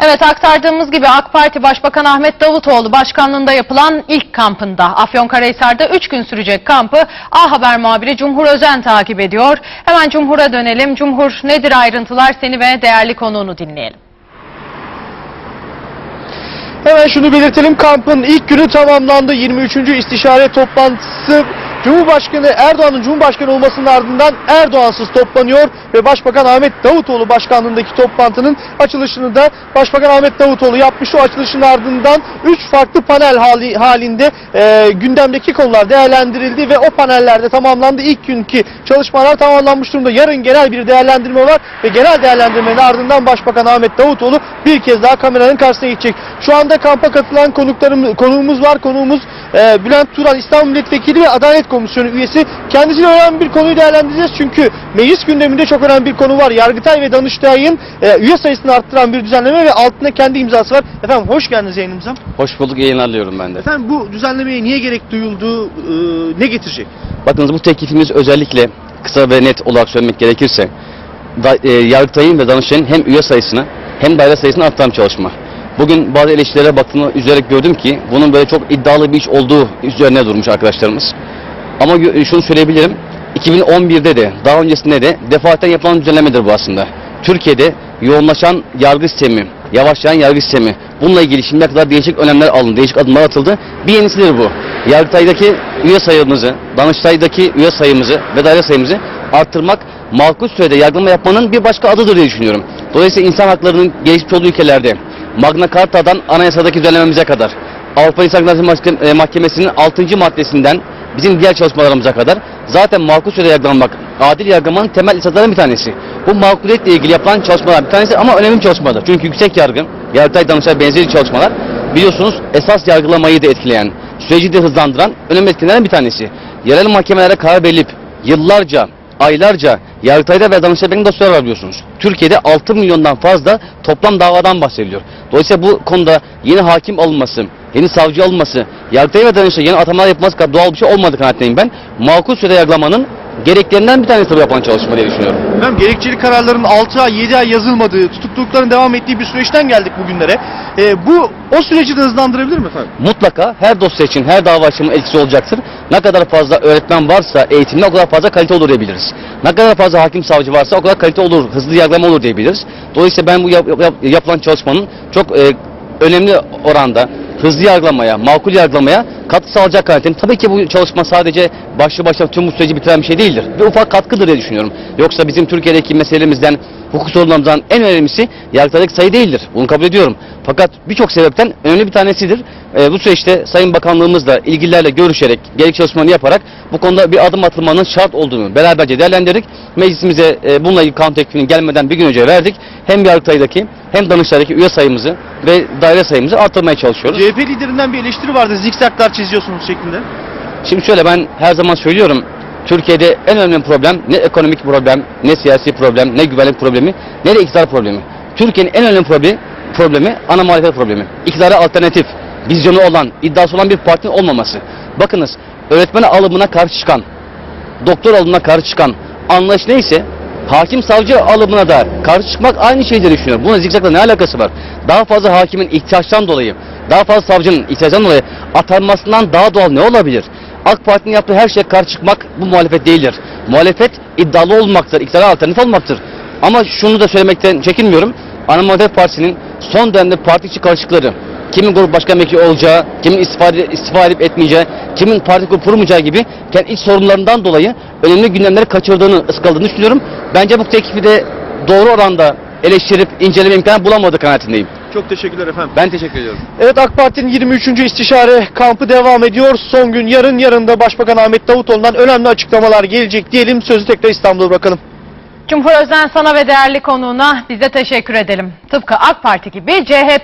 Evet aktardığımız gibi AK Parti Başbakan Ahmet Davutoğlu başkanlığında yapılan ilk kampında Afyonkarahisar'da 3 gün sürecek kampı A Haber muhabiri Cumhur Özen takip ediyor. Hemen Cumhur'a dönelim. Cumhur nedir ayrıntılar seni ve değerli konuğunu dinleyelim. Hemen şunu belirtelim. Kampın ilk günü tamamlandı. 23. istişare toplantısı Cumhurbaşkanı Erdoğan'ın Cumhurbaşkanı olmasının ardından Erdoğansız toplanıyor ve Başbakan Ahmet Davutoğlu başkanlığındaki toplantının açılışını da Başbakan Ahmet Davutoğlu yapmış. O açılışın ardından 3 farklı panel hali, halinde e, gündemdeki konular değerlendirildi ve o panellerde tamamlandı. İlk günkü çalışmalar tamamlanmış durumda. Yarın genel bir değerlendirme var ve genel değerlendirmenin ardından Başbakan Ahmet Davutoğlu bir kez daha kameranın karşısına geçecek. Şu anda kampa katılan konuklarım, konuğumuz var. Konuğumuz e, Bülent Turan İstanbul Milletvekili ve Adalet Komisyonu üyesi. Kendisiyle önemli bir konuyu değerlendireceğiz. Çünkü meclis gündeminde çok önemli bir konu var. Yargıtay ve Danıştay'ın e, üye sayısını arttıran bir düzenleme ve altında kendi imzası var. Efendim hoş geldiniz yayınımıza. Hoş bulduk yayınlarlıyorum ben de. Efendim bu düzenlemeye niye gerek duyuldu? e, ne getirecek? Bakınız bu teklifimiz özellikle kısa ve net olarak söylemek gerekirse da, e, Yargıtay'ın ve Danıştay'ın hem üye sayısını hem daire sayısını arttıran çalışma. Bugün bazı eleştirilere baktığımı üzerek gördüm ki bunun böyle çok iddialı bir iş olduğu üzerine durmuş arkadaşlarımız. Ama şunu söyleyebilirim. 2011'de de daha öncesinde de defaten yapılan düzenlemedir bu aslında. Türkiye'de yoğunlaşan yargı sistemi, yavaşlayan yargı sistemi. Bununla ilgili şimdiye kadar değişik önlemler alındı, değişik adımlar atıldı. Bir yenisidir bu. Yargıtay'daki üye sayımızı, Danıştay'daki üye sayımızı ve daire sayımızı arttırmak makul sürede yargılama yapmanın bir başka adıdır diye düşünüyorum. Dolayısıyla insan haklarının gelişmiş olduğu ülkelerde Magna Carta'dan anayasadaki düzenlememize kadar Avrupa İnsan Hakları e, Mahkemesi'nin 6. maddesinden bizim diğer çalışmalarımıza kadar zaten makul sürede yargılanmak adil yargılamanın temel esaslarından bir tanesi. Bu makuliyetle ilgili yapılan çalışmalar bir tanesi ama önemli bir çalışmadır. Çünkü yüksek yargı, Yargıtay Danıştay benzeri çalışmalar biliyorsunuz esas yargılamayı da etkileyen, süreci de hızlandıran önemli etkenlerden bir tanesi. Yerel mahkemelere karar verilip yıllarca, aylarca Yargıtay'da ve Danıştay'da dosyalar var biliyorsunuz. Türkiye'de 6 milyondan fazla toplam davadan bahsediliyor. Dolayısıyla bu konuda yeni hakim alınması, yeni savcı alınması, Yargıtay ve Danıştay yeni atamalar yapılması kadar doğal bir şey olmadı kanaatindeyim ben. Makul sürede yargılamanın gereklerinden bir tanesi bu yapılan çalışma diye düşünüyorum. Efendim gerekçeli kararların 6 ay 7 ay yazılmadığı, tutuklulukların devam ettiği bir süreçten geldik bugünlere. E, bu o süreci de hızlandırabilir mi efendim? mutlaka her dosya için, her dava için etkisi olacaktır. Ne kadar fazla öğretmen varsa eğitimde o kadar fazla kalite olur diyebiliriz. Ne kadar fazla hakim savcı varsa o kadar kalite olur, hızlı yargılama olur diyebiliriz. Dolayısıyla ben bu yap- yap- yapılan çalışmanın çok e, önemli oranda hızlı yargılamaya, makul yargılamaya katkı sağlayacak kanaatindeyim. Tabii ki bu çalışma sadece başlı başına tüm bu süreci bitiren bir şey değildir. Bir ufak katkıdır diye düşünüyorum. Yoksa bizim Türkiye'deki meselemizden, hukuk sorunlarımızdan en önemlisi yargıtay'daki sayı değildir. Bunu kabul ediyorum. Fakat birçok sebepten önemli bir tanesidir. Ee, bu süreçte Sayın Bakanlığımızla ilgililerle görüşerek, gerek çalışmalarını yaparak bu konuda bir adım atılmanın şart olduğunu beraberce değerlendirdik. Meclisimize e, bununla ilgili kanun teklifini gelmeden bir gün önce verdik. Hem Yargıtay'daki hem Danıştay'daki üye sayımızı ve daire sayımızı artırmaya çalışıyoruz. CHP liderinden bir eleştiri vardı. Zikzaklar çiziyorsunuz şeklinde. Şimdi şöyle ben her zaman söylüyorum. Türkiye'de en önemli problem ne ekonomik problem, ne siyasi problem, ne güvenlik problemi, ne de iktidar problemi. Türkiye'nin en önemli problemi, problemi ana muhalefet problemi. İktidara alternatif, vizyonu olan, iddiası olan bir partinin olmaması. Bakınız öğretmen alımına karşı çıkan, doktor alımına karşı çıkan anlayış neyse hakim savcı alımına da karşı çıkmak aynı şeydir düşünüyorum. Buna zikzakla ne alakası var? Daha fazla hakimin ihtiyaçtan dolayı, daha fazla savcının ihtiyaçtan dolayı atanmasından daha doğal ne olabilir? AK Parti'nin yaptığı her şeye karşı çıkmak bu muhalefet değildir. Muhalefet iddialı olmaktır, iktidara alternatif olmaktır. Ama şunu da söylemekten çekinmiyorum. Ana Muhalefet Partisi'nin son dönemde parti içi karışıkları, kimin grup başkan vekili olacağı, kimin istifa, istifa edip etmeyeceği, kimin parti grubu kurmayacağı gibi kendi iç sorunlarından dolayı önemli gündemleri kaçırdığını, ıskaladığını düşünüyorum. Bence bu teklifi de doğru oranda eleştirip inceleme imkanı bulamadığı kanaatindeyim. Çok teşekkürler efendim. Ben teşekkür ediyorum. Evet AK Parti'nin 23. istişare kampı devam ediyor. Son gün yarın yarın da Başbakan Ahmet Davutoğlu'ndan önemli açıklamalar gelecek diyelim. Sözü tekrar İstanbul'a bırakalım. Cumhur Özen sana ve değerli konuğuna bize teşekkür edelim. Tıpkı AK Parti gibi CHP